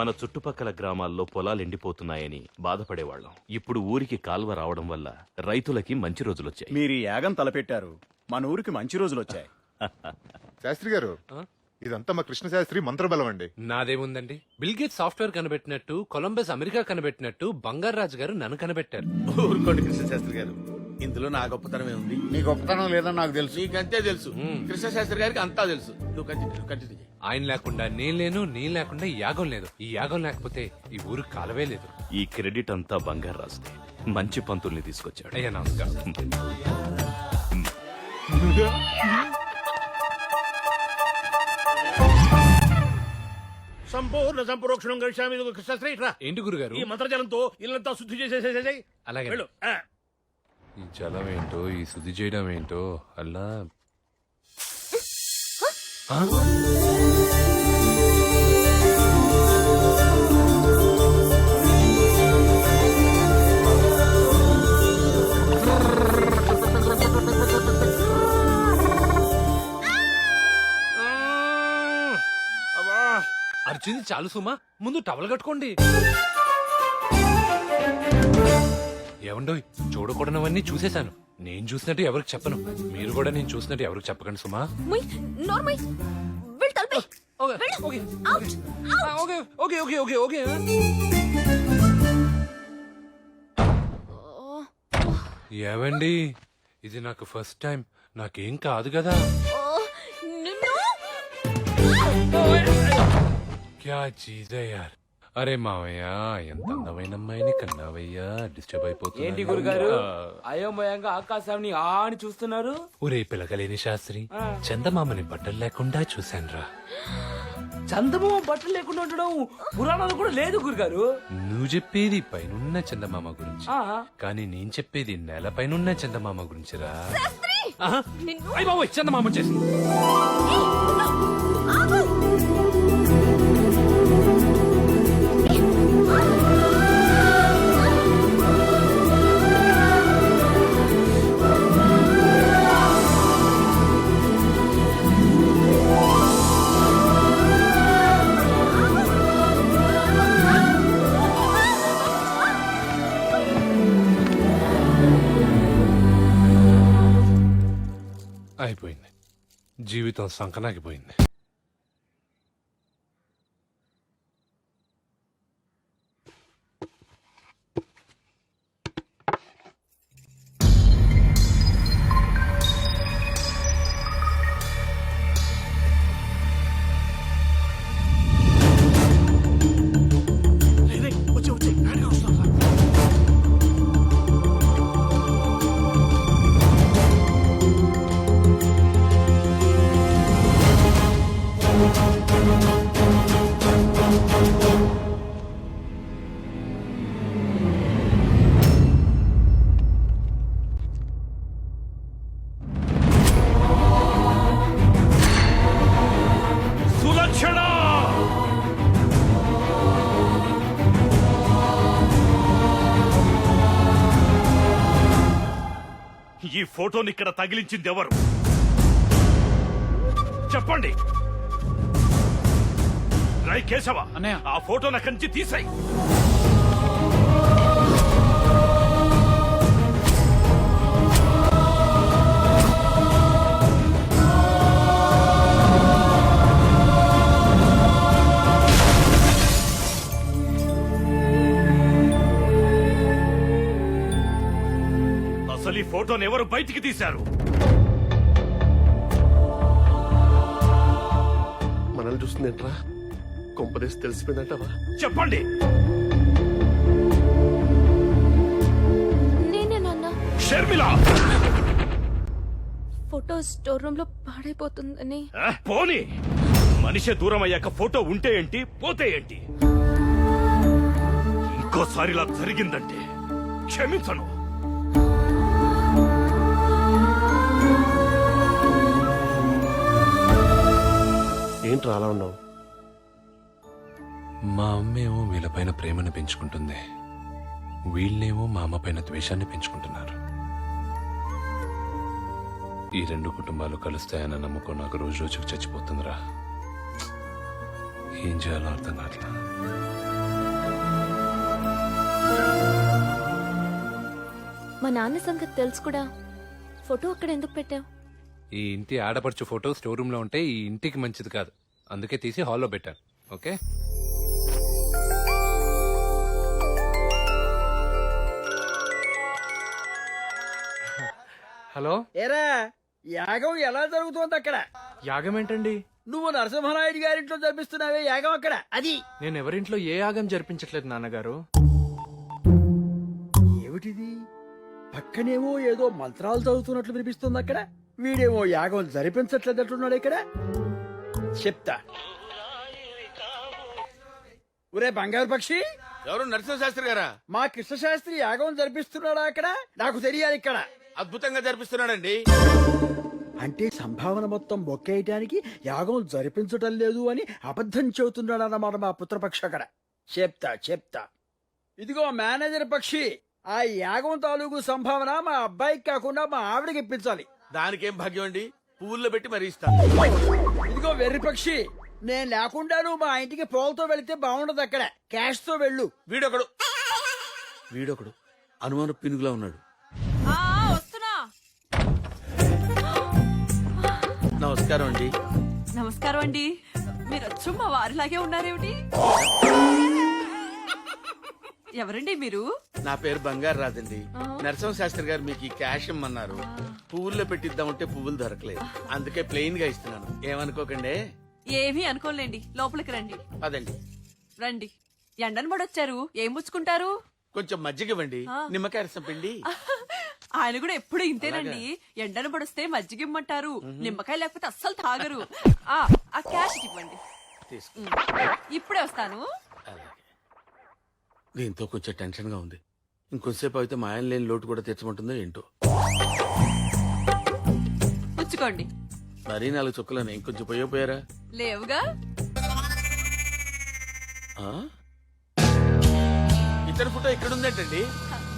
మన చుట్టుపక్కల గ్రామాల్లో పొలాలు ఎండిపోతున్నాయని బాధపడేవాళ్ళం. ఇప్పుడు ఊరికి కాల్వ రావడం వల్ల రైతులకి మంచి రోజులొచ్చాయి. మీరు ఈ యాగం తలపెట్టారు. మన ఊరికి మంచి రోజులు వచ్చాయి శాస్త్రి గారు ఇదంతా మా కృష్ణ శాస్త్రి మంత్రబలం అండి. నాదేముందండి? బిల్ గేట్ సాఫ్ట్వేర్ కనిపెట్టినట్టు కొలంబస్ అమెరికా కనిపెట్టినట్టు బంగారు రాజు గారు నన్ను కనిపెట్టారు. ఊరుకోండి కృష్ణశాస్త్రి గారు. ఇందులో నా గొప్పతనమే ఉంది నీ గొప్పతనం లేదని నాకు తెలుసు. నీకంతే తెలుసు. కృష్ణశాస్త్రి గారికి అంతా తెలుసు. నువ్వు కంటిన్యూ కంటిన్యూ. ఆయన లేకుండా నేను లేను నేను లేకుండా ఈ యాగం లేదు. ఈ యాగం లేకపోతే ఈ ఊరు కాలవే లేదు. ఈ క్రెడిట్ అంతా బంగారు రాస్తే మంచి పంతుల్ని తీసుకొచ్చాడు. అయ్యా నమస్కారం. సంపూర్ణ సంప్రోక్షణం కలిశామి కృష్ణశ్రీ ఇట్రా. ఏంటి గురుగారు? ఈ మంత్రజలంతో ఇల్లంతా శుద్ధి చేసేసేసేయ్ అలాగే. వెళ్ళు. ఆ. ఈ జలం ఏంటో ఈ శుద్ధి చేయడం ఏంటో అలా ఆ? అర్జున్ చాలు సుమా. ముందు టవల్ కట్టుకోండి. ఏమండోయ్ చూడకూడనవన్నీ చూసేశాను. నేను చూసినట్టు ఎవరికి చెప్పను. మీరు కూడా నేను చూసినట్టు ఎవరికి చెప్పకండి సుమా. ముయ్ నోర్మై వెళ్ళు తలపై. Okay okay. Out okay okay okay okay okay. ఏమండి ఇది నాకు ఫస్ట్ టైం నాకేం కాదు కదా. నిన్ను క్యా చీజ్ యార్ అరే మావయ్య ఎంత అందమైన అమ్మాయిని కన్నావయ్యా. డిస్టర్బ్ అయిపోతుంది ఏంటి గురుగారు? అయోమయంగా ఆకాశాన్ని ఆ అని చూస్తున్నారు? ఒరే పిలకలేని శాస్త్రి చందమామని బట్టలు లేకుండా చూశానురా. చందమామ బట్టలు లేకుండా ఉండడం పురాణాలు కూడా లేదు గురుగారు. నువ్వు చెప్పేది పైనున్న చందమామ గురించి. కానీ నేను చెప్పేది నేల పైనున్న చందమామ గురించిరా. చందమామ వచ్చేసి 古さんかなきゃいいね。ఫోటోని ఇక్కడ తగిలించింది ఎవరు చెప్పండి. రై కేశవ ఆ ఫోటోని అక్కడి నుంచి తీసాయి. బయటికి తీశారు. మనల్ని చూస్తుందేంట్రా? కొంపదేసి తెలిసిపోయిందంటావా? చెప్పండి. నేనే నాన్న. షర్మిల! ఫోటో స్టోర్ రూమ్లో పాడైపోతుందని. ఆ, పోనీ. మనిషి దూరం అయ్యాక ఫోటో ఉంటే ఏంటి పోతే ఏంటి? ఇంకోసారి ఇలా జరిగిందంటే క్షమించను. ఏంట్రా అలా ఉన్నావు? మా అమ్మేమో వీళ్ళపైన ప్రేమను పెంచుకుంటుంది. వీళ్ళేమో మా అమ్మ పైన ద్వేషాన్ని పెంచుకుంటున్నారు. ఈ రెండు కుటుంబాలు కలుస్తాయన్న నమ్మకం నాకు రోజు రోజుకు చచ్చిపోతుందిరా. ఏం చేయాలో అర్థం కావట్లా? మా నాన్న సంగతి తెలుసు కూడా. ఫోటో అక్కడ ఎందుకు పెట్టావు? ఈ ఇంటి ఆడపడుచు ఫోటో స్టోర్ రూమ్లో ఉంటే ఈ ఇంటికి మంచిది కాదు. అందుకే తీసి హాల్లో పెట్టాను. ఓకే? హలో? ఏరా యాగం ఎలా జరుగుతోంది అక్కడ? యాగం ఏంటండి? నువ్వు నరసింహనాయుడు గారింట్లో జరిపిస్తున్నావే యాగం అక్కడ. అది. నేను ఎవరింట్లో ఏ యాగం జరిపించట్లేదు నాన్నగారు? ఏమిటిది? పక్కనేమో ఏదో మంత్రాలు చదువుతున్నట్లు వినిపిస్తుంది అక్కడ. వీడేమో యాగం జరిపించట్లేదట్టున్నాడు ఇక్కడ. చెప్తా. ఒరే బంగారు పక్షి ఎవరు? నరసింహ శాస్త్రి గారా? మా కృష్ణశాస్త్రి యాగం జరిపిస్తున్నాడా అక్కడ? నాకు తెలియాలి ఇక్కడ. అద్భుతంగా జరిపిస్తున్నాడండి. అంటే సంభావన మొత్తం బొక్కేయటానికి యాగం జరిపించటం లేదు అని అబద్ధం చెబుతున్నాడు అన్నమాట మా పుత్రపక్ష అక్కడ. చెప్తా చెప్తా. ఇదిగో మేనేజర్ పక్షి ఆ యాగం తాలూకు సంభావన మా అబ్బాయికి కాకుండా మా ఆవిడకి ఇప్పించాలి. దానికేం భాగ్యం అండి? పువ్వుల్లో పెట్టి మరీ ఇస్తాను. ఇదిగో వెర్రి పక్షి. నేను లేకుండా నువ్వు మా ఇంటికి పోల్తో వెళితే బాగుండదు అక్కడ. క్యాష్తో వెళ్ళు. వీడొకడు. వీడొకడు. అనుమాన పినుగులా ఉన్నాడు. వస్తున్నా. నమస్కారం అండి. నమస్కారం అండి. మీరు వచ్చు మా వారిలాగే ఉన్నారేమిటి? ఎవరండి మీరు? నా పేరు బంగారు రాదండి నరసింహ శాస్త్రి గారు మీకు ఈ క్యాష్ ఇమ్మన్నారు. పువ్వుల్లో పెట్టిద్దామంటే పువ్వులు దొరకలేదు. అందుకే ప్లెయిన్గా ఇస్తున్నాను. ఏమనుకోకండి? ఏమీ అనుకోలేండి లోపలికి రండి. అదండి రండి. ఎండను పడొచ్చారు. ఏం పుచ్చుకుంటారు కొంచెం మజ్జిగ ఇవ్వండి నిమ్మకాయ రసం పిండి. ఆయన కూడా ఎప్పుడు ఇంతేనండి. ఎండను పడొస్తే మజ్జిగ ఇమ్మంటారు నిమ్మకాయ లేకపోతే అస్సలు తాగరు. ఆ ఆ క్యాష్ ఇవ్వండి. తీసుకో. ఇప్పుడే వస్తాను. దీంతో కొంచెం టెన్షన్గా ఉంది. ఇంకొంతసేపు అయితే మా ఆయన లేని లోటు కూడా తెచ్చమంటుందో ఏంటో. పుచ్చుకోండి. మరీ నాలుగు చుక్కలని ఇంకొంచెం పోయపోయారా లేవుగా? ఇతర ఫోటో ఇక్కడ ఉందేంటండి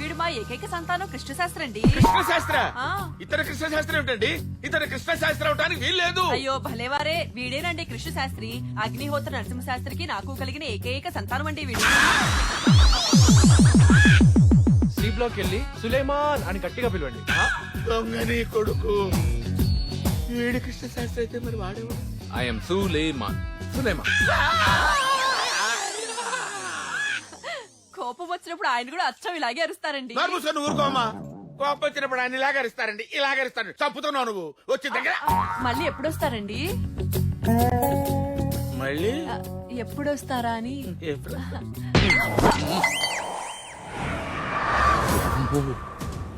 వీడు మా ఏకైక సంతానం కృష్ణ శాస్త్రి అండి కృష్ణ శాస్త్ర ఆ. ఇతర కృష్ణ శాస్త్రి ఏమిటండి? ఇతర కృష్ణ శాస్త్రి అవటానికి వీల్లేదు. అయ్యో భలేవారే. వీడేనండి కృష్ణ శాస్త్రి అగ్నిహోత్ర నరసింహ శాస్త్రికి నాకు కలిగిన ఏకైక సంతానం అండి వీడు. సి బ్లాక్ వెళ్ళి సులేమాన్ అని గట్టిగా పిలవండి. దొంగని కొడుకు. వీడి కృష్ణ శాస్త్రి అయితే మరి వాడేవాడు? ఐఎమ్ సులేమాన్. సులేమాన్. కోపం వచ్చినప్పుడు ఆయన కూడా అచ్చం ఇలాగే అరుస్తారండి. మూసుకొని ఊరుకోమా కోపం వచ్చినప్పుడు ఆయన ఇలాగరిస్తారండి ఇలాగరిస్తాడు చంపుతున్నావు నువ్వు. వచ్చి దగ్గర. మళ్ళీ ఎప్పుడు వస్తారండి మళ్ళీ? ఎప్పుడు వస్తారా అని? ఎప్పుడు?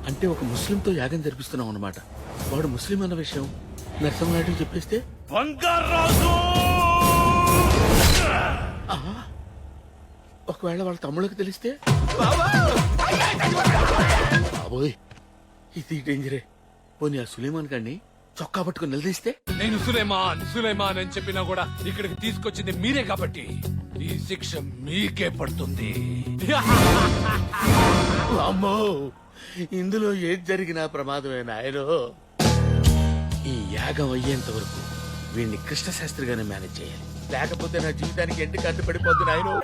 అంటే ఒక ముస్లింతో యాగం జరిపిస్తున్నాం అన్నమాట. వాడు ముస్లిం అన్న విషయం నరసింహనాయుడు చెప్పేస్తే? బంగారాజు ఒకవేళ వాళ్ళ తమ్ముళ్ళకి తెలిస్తే? బాబోయ్ ఇది డేంజరే పోనీ ఆ సులేమాన్ గారిని చొక్కా పట్టుకుని నిలదీస్తే? నేను సులేమాన్ సులేమాన్ అని చెప్పినా కూడా ఇక్కడికి తీసుకొచ్చింది మీరే కాబట్టి ఈ శిక్ష మీకే పడుతుంది. అమ్మో ఇందులో ఏది జరిగినా ప్రమాదమే నాయనో. ఈ యాగం అయ్యేంత వరకు వీడిని కృష్ణ శాస్త్రిగానే మేనేజ్ చేయాలి. లేకపోతే నా జీవితానికి ఎండి కట్టు నాయనో.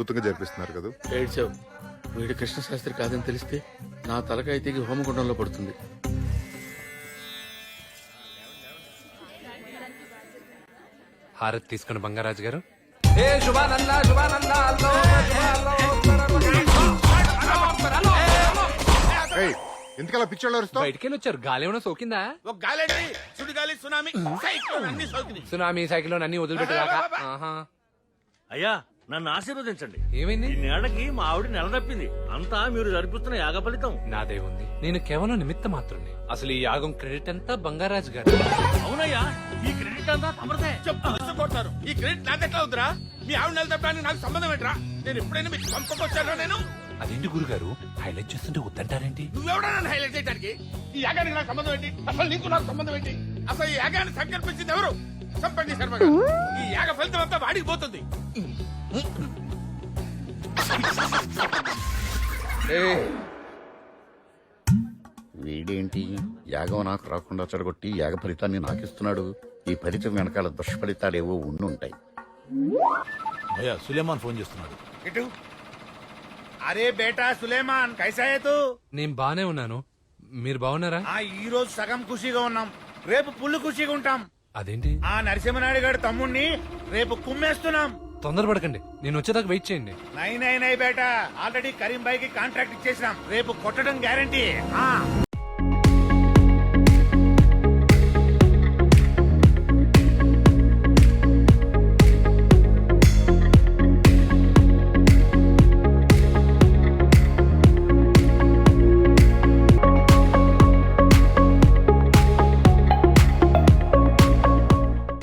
అద్భుతంగా జరిపిస్తున్నారు కదా. ఏడ్చావు వీడు కృష్ణ శాస్త్రి కాదని తెలిస్తే నా తలకాయ తెగి హోమగుండంలో పడుతుంది. హారతి తీసుకుని బంగారాజు గారు. ఏయ్, ఎందుకలా పిక్చర్లో అరుస్తావు? బయటికి వెళ్ళి వచ్చారు గాలి ఏమైనా సోకిందా? ఒక గాలండి సుడిగాలి సునామీ సైక్లోన్ అన్ని సోకినాయి. సునామీ సైకిల్ అన్ని వదిలిపెట్టేదాకా. ఆహా. అయ్యా నన్ను ఆశీర్వదించండి. ఏమైంది? ఈ నేలకి మా ఆవిడ నెల తప్పింది. అంతా మీరు జరిపిస్తున్న యాగ ఫలితం. నాదే ఉంది. నేను కేవలం నిమిత్త మాత్రమే. అసలు ఈ యాగం క్రెడిట్ అంతా బంగారాజు గారు. అవునయ్యా ఈ క్రెడిట్ అంతా తమరదే. చెప్పు కొడతారు. ఈ క్రెడిట్ నాదెట్లా ఉందిరా మీ ఆవిడ నిలదప్పడానికి నాకు సంబంధం ఏంట్రా? నేను ఎప్పుడైనా మీకు పంపకొచ్చానో నేను? అదేంటి గురుగారు? హైలైట్ చేస్తుంటే వద్దంటారేంటి? నువ్వెవడా నన్ను హైలైట్ చేయడానికి ఈ యాగానికి నాకు సంబంధం ఏంటి? అసలు నీకు నాకు సంబంధం ఏంటి? అసలు ఈ యాగాన్ని సంకల్పించింది ఎవరు? సంపండి శర్మ గారు. ఈ యాగ ఫలితం అంతా వాడికి పోతుంది. వీడేంటి? యాగం నాకు రాకుండా చెడగొట్టి యాగ ఫలితాన్ని నాకిస్తున్నాడు. ఈ ఫలితం వెనకాల దుష్ఫలితాలేవో ఉండుంటాయి. భయ్యా సులేమాన్ ఫోన్ చేస్తున్నాడు. ఇటు. అరే బేటా సులేమాన్ కైసా హై తూ నేను బానే ఉన్నాను. మీరు బాగున్నారా? ఆ ఈ రోజు సగం ఖుషీగా ఉన్నాం. రేపు పుల్లు ఖుషీగా ఉంటాం. అదేంటి? ఆ నరసింహనాయుడు గారి తమ్ముణ్ణి రేపు కుమ్మేస్తున్నాం. తొందరపడకండి. నేను వచ్చేదాకా వెయిట్ చేయండి. నై నై నై బేటా. ఆల్రెడీ కరీం బాయ్కి కాంట్రాక్ట్ ఇచ్చేసినాం. రేపు కొట్టడం గ్యారంటీ.